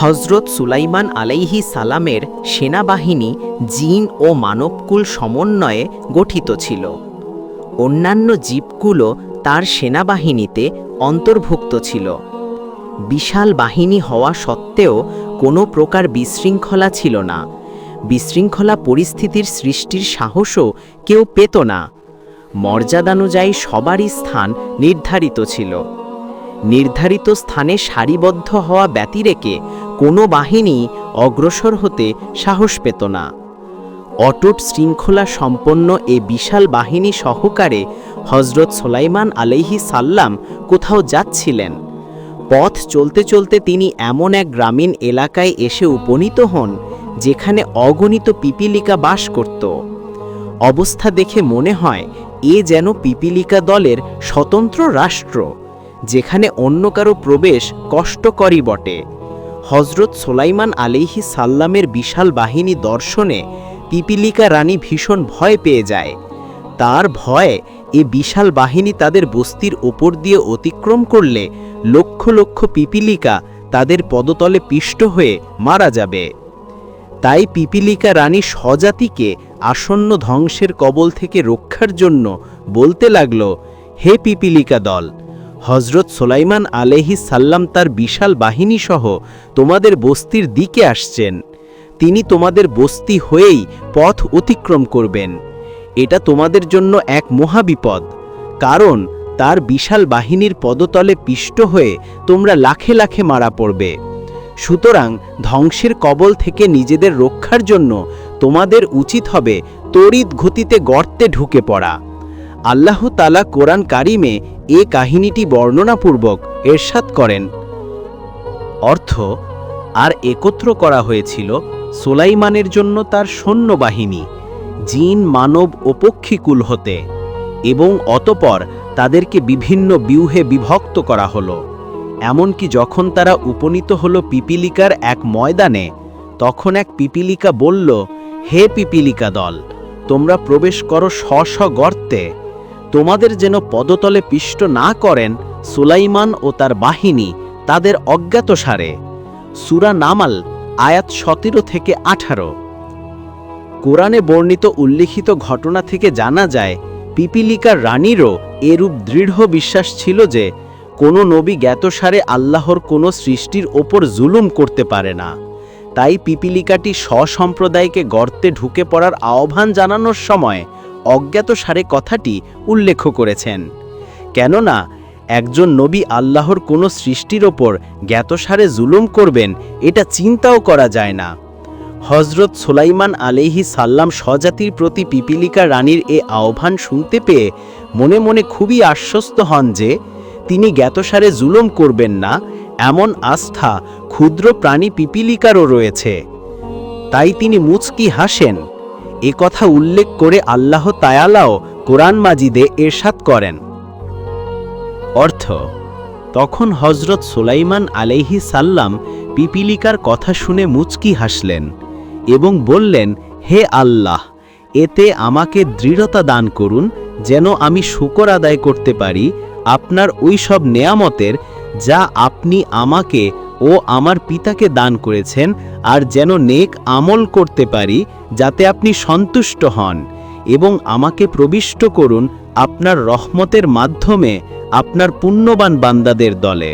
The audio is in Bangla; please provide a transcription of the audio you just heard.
হজরত সুলাইমান আলাইহি সালামের সেনাবাহিনী জিন ও মানবকুল সমন্বয়ে গঠিত ছিল। অন্যান্য জীবগুলো তার সেনাবাহিনীতে অন্তর্ভুক্ত ছিল। বিশাল বাহিনী হওয়া সত্ত্বেও কোনো প্রকার বিশৃঙ্খলা ছিল না। বিশৃঙ্খলা পরিস্থিতির সৃষ্টির সাহসও কেউ পেত না। মর্যাদানুযায়ী সবারই স্থান নির্ধারিত ছিল। নির্ধারিত স্থানে সারিবদ্ধ হওয়া ব্যতিরেকে কোনো বাহিনী অগ্রসর হতে সাহস পেত না। অটুট শৃঙ্খলা সম্পন্ন এ বিশাল বাহিনী সহকারে হজরত সোলাইমান আলাইহি সাল্লাম কোথাও যাচ্ছিলেন। পথ চলতে চলতে তিনি এমন এক গ্রামীণ এলাকায় এসে উপনীত হন, যেখানে অগণিত পিপিলিকা বাস করত। অবস্থা দেখে মনে হয়, এ যেন পিপিলিকা দলের স্বতন্ত্র রাষ্ট্র, যেখানে অন্য কারও প্রবেশ কষ্টকরই বটে। হজরত সোলাইমান আলিহি সাল্লামের বিশাল বাহিনী দর্শনে পিপিলিকা রানী ভীষণ ভয় পেয়ে যায়। তার ভয়ে এ বিশাল বাহিনী তাদের বস্তির ওপর দিয়ে অতিক্রম করলে লক্ষ লক্ষ পিপিলিকা তাদের পদতলে পিষ্ট হয়ে মারা যাবে। তাই পিপিলিকা রানী স্বজাতিকে আসন্ন ধ্বংসের কবল থেকে রক্ষার জন্য বলতে লাগল, হে পিপিলিকা দল হজরত সোলাইমান আলেহি সাল্লাম তার বিশাল বাহিনী সহ তোমাদের বস্তির দিকে আসছেন। তিনি তোমাদের বস্তি হয়েই পথ অতিক্রম করবেন। এটা তোমাদের জন্য এক মহাবিপদ, কারণ তার বিশাল বাহিনীর পদতলে পিষ্ট হয়ে তোমরা লাখে লাখে মারা পড়বে। সুতরাং ধ্বংসের কবল থেকে নিজেদের রক্ষার জন্য তোমাদের উচিত হবে তড়িৎ গতিতে গর্তে ঢুকে পড়া। আল্লাহ তালা কোরআন কারিমে এ কাহিনীটি বর্ণনাপূর্বক এরশাদ করেন। অর্থ, আর একত্র করা হয়েছিল সোলাইমানের জন্য তার সৈন্যবাহিনী, জিন, মানব ও পক্ষীকুল হতে এবং অতপর তাদেরকে বিভিন্ন ব্যূহে বিভক্ত করা হলো। এমনকি যখন তারা উপনীত হলো পিপিলিকার এক ময়দানে, তখন এক পিপিলিকা বলল, হে পিপিলিকা দল, তোমরা প্রবেশ করো স্ব স্ব গর্তে। তোমাদের যেন পদতলে পিষ্ট না করেন সুলাইমান ও তার বাহিনী তাদের অজ্ঞাতসারে সুরা। নামাল, আয়াত সতেরো থেকে আঠারো। কোরআনে বর্ণিত উল্লিখিত ঘটনা থেকে জানা যায়, পিপিলিকার রানীরও এরূপ দৃঢ় বিশ্বাস ছিল যে, কোনো নবী জ্ঞাতসারে আল্লাহর কোনো সৃষ্টির ওপর জুলুম করতে পারে না। তাই পিপিলিকাটি স্বসম্প্রদায়কে গর্তে ঢুকে পড়ার আহ্বান জানানোর সময় অজ্ঞাতসারে কথাটি উল্লেখ করেছেন। কেননা, একজন নবী আল্লাহর কোনো সৃষ্টির ওপর জ্ঞাতসারে জুলুম করবেন, এটা চিন্তাও করা যায় না। হজরত সোলাইমান আলেহি সাল্লাম স্বজাতির প্রতি পিপিলিকা রানীর এ আহ্বান শুনতে পেয়ে মনে মনে খুবই আশ্বস্ত হন যে, তিনি জ্ঞাতসারে জুলুম করবেন না, এমন আস্থা ক্ষুদ্র প্রাণী পিপিলিকারও রয়েছে। তাই তিনি মুচকি হাসেন। এ কথা উল্লেখ করে আল্লাহ তায়ালাও কোরআন মাজিদে এরশাদ করেন। অর্থ, তখন হজরত সোলাইমান আলাইহি সাল্লাম পিপিলিকার কথা শুনে মুচকি হাসলেন এবং বললেন, হে আল্লাহ, এতে আমাকে দৃঢ়তা দান করুন যেন আমি শুকর আদায় করতে পারি আপনার ওই সব নেয়ামতের যা আপনি আমাকে ও আমার পিতাকে দান করেছেন আর যেন নেক আমল করতে পারি যাতে আপনি সন্তুষ্ট হন এবং আমাকে প্রবিষ্ট করুন আপনার রহমতের মাধ্যমে আপনার পুণ্যবান বান্দাদের দলে।